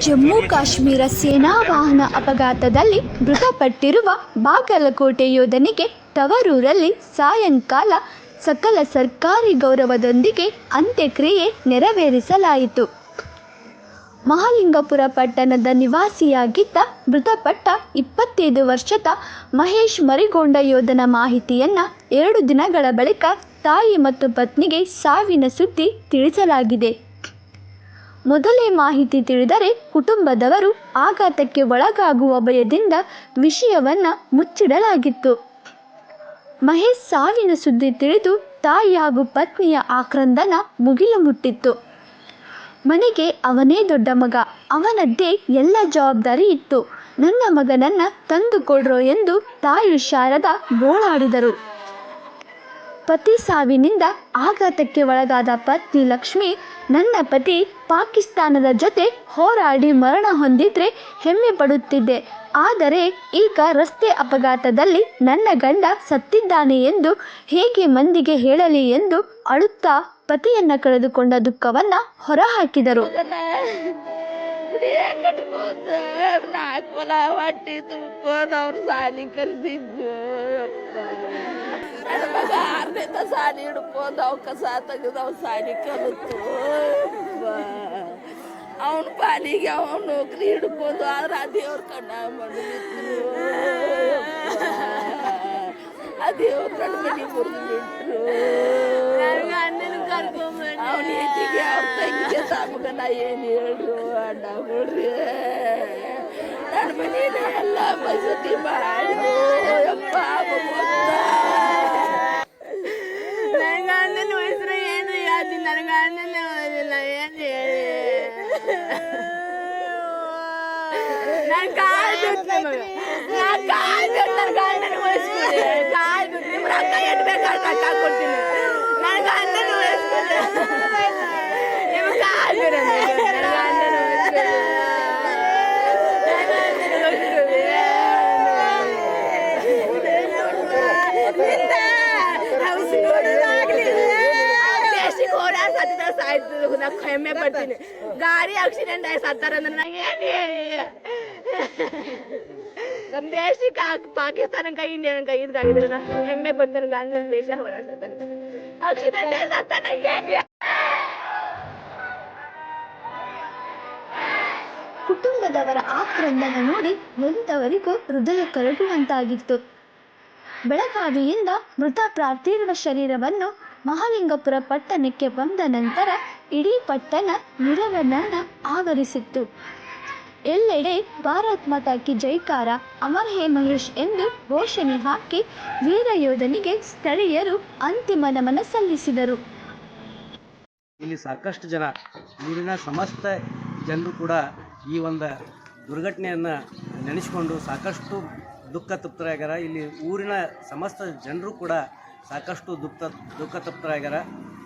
ಜಮ್ಮು ಕಾಶ್ಮೀರ ಸೇನಾ ವಾಹನ ಅಪಘಾತದಲ್ಲಿ ಮೃತಪಟ್ಟಿರುವ ಬಾಗಲಕೋಟೆ ಯೋಧನಿಗೆ ತವರೂರಲ್ಲಿ ಸಾಯಂಕಾಲ ಸಕಲ ಸರ್ಕಾರಿ ಗೌರವದೊಂದಿಗೆ ಅಂತ್ಯಕ್ರಿಯೆ ನೆರವೇರಿಸಲಾಯಿತು. ಮಹಾಲಿಂಗಪುರ ಪಟ್ಟಣದ ನಿವಾಸಿಯಾಗಿದ್ದ ಮೃತಪಟ್ಟ ಇಪ್ಪತ್ತೈದು ವರ್ಷದ ಮಹೇಶ್ ಮರಿಗೊಂಡ ಯೋಧನ ಮಾಹಿತಿಯನ್ನು ಎರಡು ದಿನಗಳ ಬಳಿಕ ತಾಯಿ ಮತ್ತು ಪತ್ನಿಗೆ ಸಾವಿನ ಸುದ್ದಿ ತಿಳಿಸಲಾಗಿದೆ. ಮೊದಲೇ ಮಾಹಿತಿ ತಿಳಿದರೆ ಕುಟುಂಬದವರು ಆಘಾತಕ್ಕೆ ಒಳಗಾಗುವ ಭಯದಿಂದ ವಿಷಯವನ್ನು ಮುಚ್ಚಿಡಲಾಗಿತ್ತು. ಮಹೇಶ್ ಸಾವಿನ ಸುದ್ದಿ ತಿಳಿದು ತಾಯಿ ಹಾಗೂ ಪತ್ನಿಯ ಆಕ್ರಂದನ ಮುಗಿಲು ಮುಟ್ಟಿತ್ತು. ಮನೆಗೆ ಅವನೇ ದೊಡ್ಡ ಮಗ. ಅವನದ್ದೇ ಎಲ್ಲ ಜವಾಬ್ದಾರಿ ಇತ್ತು. ನನ್ನ ಮಗನನ್ನು ತಂದು ಕೊಡ್ರೋ ಎಂದು ತಾಯಿ ಶಾರದಾ ಗೋಳಾಡಿದರು ಪತಿ ಸಾವಿನಿಂದ ಆಘಾತಕ್ಕೆ ಒಳಗಾದ ಪತ್ನಿ ಲಕ್ಷ್ಮಿ ನನ್ನ ಪತಿ ಪಾಕಿಸ್ತಾನದ ಜೊತೆ ಹೋರಾಡಿ ಮರಣ ಹೊಂದಿದ್ರೆ ಹೆಮ್ಮೆ ಪಡುತ್ತಿದ್ದೆ. ಆದರೆ ಈಗ ರಸ್ತೆ ಅಪಘಾತದಲ್ಲಿ ನನ್ನ ಗಂಡ ಸತ್ತಿದ್ದಾನೆ ಎಂದು ಹೇಗೆ ಮಂದಿಗೆ ಹೇಳಲಿ ಎಂದು ಅಳುತ್ತಾ ಪತಿಯನ್ನ ಕಳೆದುಕೊಂಡ ದುಃಖವನ್ನ ಹೊರಹಾಕಿದರು. ನಾಲ್ಕು ಹೊಲ ಹೊಟ್ಟಿ ತುಂಬ್ಕೊಂಡು ಅವ್ರು ಸಾಲಿ ಆರನೇದ ಹಿಡ್ಕೊಂಡು ಅವು ಕಸ ತೆಗೆದು ಅವ್ ಸಾಲಿ ಕಲಿತು ಅವನ ಪಾಲಿಗೆ ಅವನ ನೌಕರಿ ಹಿಡ್ಕೊಂಡು ಆದ್ರೆ ಆ ದೇವ್ರ ಕಣ್ಣ ಮಾಡಿದ್ರು ಆ ದೇವ್ರ ಕಣ್ಣ ಮಡಿ ಮುರಿದು ಬಿಟ್ರು ತಂಗಿಗೆ ಸಾಮಗ ನಾ ಏನು ಹೇಳ್ರು ಅಣ್ಣಗಳ್ರಿ ನನ್ನ ಮನೇನ ಎಲ್ಲ ಮಸೂತಿ ಮಾಡಿದ್ರು ಯಪ್ಪ ನನ್ನ ಗಂಡನ ಹೆಸರು ಏನು ಹೇಳ್ತೀನಿ ನನ್ನ ಗಂಡನ ಓದಿಲ್ಲ ಏನು ಹೇಳಿ ನನ್ನ ಕಾಲ್ ಬಿಟ್ಟು ನನ್ನ ಕಾಲ್ ಬಿಟ್ಟು ನನ್ನ ಗಂಡನ ಉಳಿಸ್ಬಿಡಿ ಕಾಲ್ ಬಿಟ್ಟು ನಿಮ್ಮ ರೊಕ್ಕ ಎಷ್ಟು ಬೇಕಾದ್ರೆ ರೊಕ್ಕ ಕೊಡ್ತೀನಿ ನನ್ನ ಗಂಡನ ಉಳಿಸ್ಬಿಡಿ ಸಾಯ್ತು ನಾ ಹೆಮ್ಮೆ ಪಡ್ತೀನಿ ಗಾಡಿ ಆಕ್ಸಿಡೆಂಟ್ ಆಗಿ ಸತ್ತಾರ ಅಂದ್ರೆ ನಂಗೆ ನಮ್ಮ ದೇಶಕ್ಕೆ ಪಾಕಿಸ್ತಾನ ಕೈ ಇಂಡಿಯಾ ಕೈ ನಾ ಹೆಮ್ಮೆ ಪಡ್ತೀನಿ, ನಾನು ದೇಶ ಹೋರಾಡ್ತಾನೆ. ಆಕ್ಸಿಡೆಂಟ್ ಆಗಿ ಸತ್ತ ನಂಗೆ ಕುಟುಂಬದವರ ಆಕ್ರಂದನ ನೋಡಿ ನೊಂದವರಿಗೂ ಹೃದಯ ಕರಗುವಂತಾಗಿತ್ತು. ಬೆಳಗಾವಿಯಿಂದ ಮೃತ ಪ್ರಾರ್ಥಿರುವ ಶರೀರವನ್ನು ಮಹಾಲಿಂಗಪುರ ಪಟ್ಟಣಕ್ಕೆ ಬಂದ ನಂತರ ಇಡೀ ಪಟ್ಟಣ ನಿರವರಣ ಆವರಿಸಿತ್ತು. ಎಲ್ಲೆಡೆ ಭಾರತ್ ಮಾತಾಕಿ ಜೈಕಾರ, ಅಮರ್ ಹೇ ಮಹೇಶ್ ಎಂದು ಘೋಷಣೆ ಹಾಕಿ ವೀರ ಯೋಧನಿಗೆ ಸ್ಥಳೀಯರು ಅಂತಿಮ ನಮನ ಸಲ್ಲಿಸಿದರು. ಇಲ್ಲಿ ಸಾಕಷ್ಟು ಜನ ಊರಿನ ಸಮಸ್ತ ಜನರು ಕೂಡ ಈ ಒಂದು ದುರ್ಘಟನೆಯನ್ನು ನೆನೆಸಿಕೊಂಡು ಸಾಕಷ್ಟು ದುಃಖ ತೃಪ್ತರಾಗ್ಯಾರ ಇಲ್ಲಿ ಊರಿನ ಸಮಸ್ತ ಜನರು ಕೂಡ ಸಾಕಷ್ಟು ದುಃಖ ದುಃಖ ತಪ್ತರಾಗ್ಯಾರ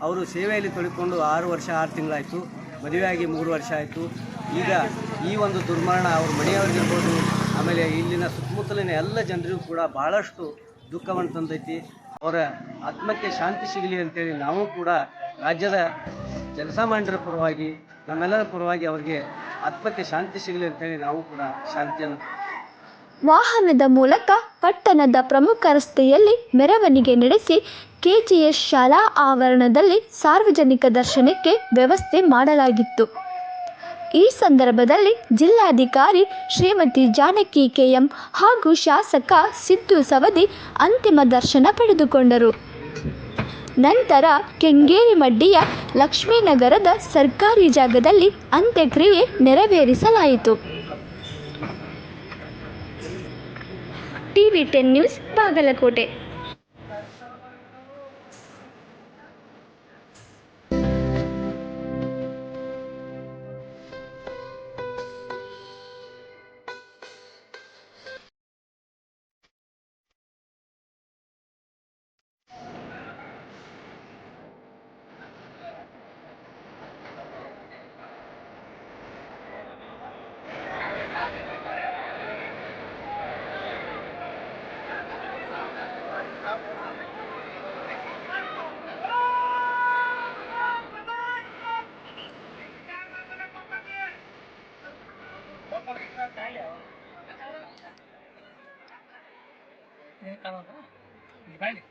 ಅವರು ಸೇವೆಯಲ್ಲಿ ತೊಳಿಕೊಂಡು ಆರು ವರ್ಷ, ಆರು ತಿಂಗಳಾಯಿತು. ಮದುವೆಯಾಗಿ ಮೂರು ವರ್ಷ ಆಯಿತು. ಈಗ ಈ ಒಂದು ದುರ್ಮರಣ ಅವ್ರ ಮನೆಯವ್ರಿಗಿರ್ಬೋದು, ಆಮೇಲೆ ಇಲ್ಲಿನ ಸುತ್ತಮುತ್ತಲಿನ ಎಲ್ಲ ಜನರಿಗೂ ಕೂಡ ಭಾಳಷ್ಟು ದುಃಖವನ್ನು ತಂದೈತಿ. ಅವರ ಆತ್ಮಕ್ಕೆ ಶಾಂತಿ ಸಿಗಲಿ ಅಂತೇಳಿ ನಾವು ಕೂಡ ರಾಜ್ಯದ ಜನಸಾಮಾನ್ಯರ ಪರವಾಗಿ, ನಮ್ಮೆಲ್ಲರ ಪರವಾಗಿ ಅವರಿಗೆ ಆತ್ಮಕ್ಕೆ ಶಾಂತಿ ಸಿಗಲಿ ಅಂತೇಳಿ ನಾವು ಕೂಡ ಶಾಂತಿಯನ್ನು ವಾಹನದ ಮೂಲಕ ಪಟ್ಟಣದ ಪ್ರಮುಖ ರಸ್ತೆಯಲ್ಲಿ ಮೆರವಣಿಗೆ ನಡೆಸಿ ಕೆಜಿಎಸ್ ಶಾಲಾ ಆವರಣದಲ್ಲಿ ಸಾರ್ವಜನಿಕ ದರ್ಶನಕ್ಕೆ ವ್ಯವಸ್ಥೆ ಮಾಡಲಾಗಿತ್ತು. ಈ ಸಂದರ್ಭದಲ್ಲಿ ಜಿಲ್ಲಾಧಿಕಾರಿ ಶ್ರೀಮತಿ ಜಾನಕಿ ಕೆಎಂ ಹಾಗೂ ಶಾಸಕ ಸಿದ್ದು ಸವದಿ ಅಂತಿಮ ದರ್ಶನ ಪಡೆದುಕೊಂಡರು. ನಂತರ ಕೆಂಗೇರಿ ಮಡ್ಡಿಯ ಲಕ್ಷ್ಮೀನಗರದ ಸರ್ಕಾರಿ ಜಾಗದಲ್ಲಿ ಅಂತ್ಯಕ್ರಿಯೆ ನೆರವೇರಿಸಲಾಯಿತು. ಟಿವಿ ಟೆನ್ ನ್ಯೂಸ್ ಬಾಗಲಕೋಟೆ ಕಾಣೋಣ ಬಾಯ್ಲಿ.